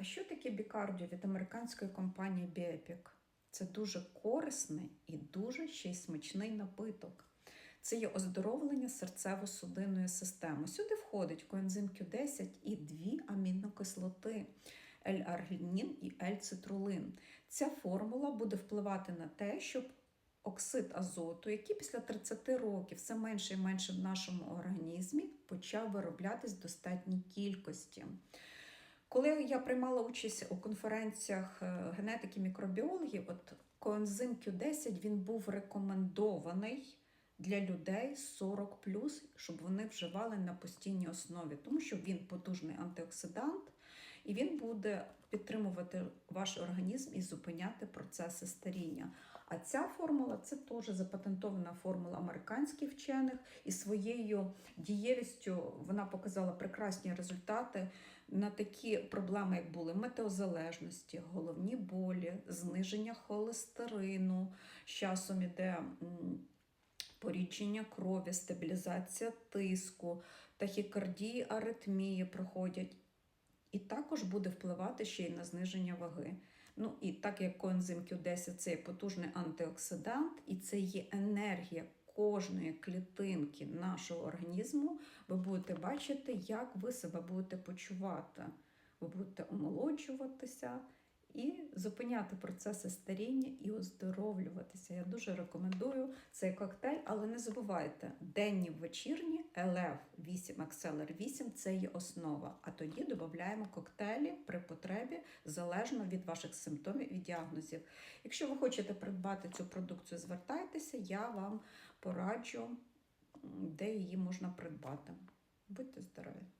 А що таке бікардіо від американської компанії Біепік? Це дуже корисний і дуже ще й смачний напиток. Це є оздоровлення серцево-судинної системи. Сюди входить коензим Q10 і дві амінокислоти L-аргінін і L-цитрулин. Ця формула буде впливати на те, щоб оксид азоту, який після 30 років все менше і менше в нашому організмі, почав вироблятись в достатній кількості. Коли я приймала участь у конференціях е, генетики мікробіологів, от коензим Q10 він був рекомендований для людей 40 щоб вони вживали на постійній основі, тому що він потужний антиоксидант, і він буде підтримувати ваш організм і зупиняти процеси старіння. А ця формула це теж запатентована формула американських вчених, і своєю дієвістю вона показала прекрасні результати на такі проблеми, як були метеозалежності, головні болі, зниження холестерину, з часом іде. Порідження крові, стабілізація тиску, тахікардії, аритмії проходять. І також буде впливати ще й на зниження ваги. Ну і так як коензим Q10 це є потужний антиоксидант, і це є енергія кожної клітинки нашого організму, ви будете бачити, як ви себе будете почувати. Ви будете омолоджуватися і зупиняти процеси старіння і оздоровлюватися. Я дуже рекомендую цей коктейль, але не забувайте, денні вечірні LF 8 XLR 8 це є основа. А тоді додаємо коктейлі при потребі залежно від ваших симптомів і діагнозів. Якщо ви хочете придбати цю продукцію, звертайтеся, я вам пораджу, де її можна придбати. Будьте здорові!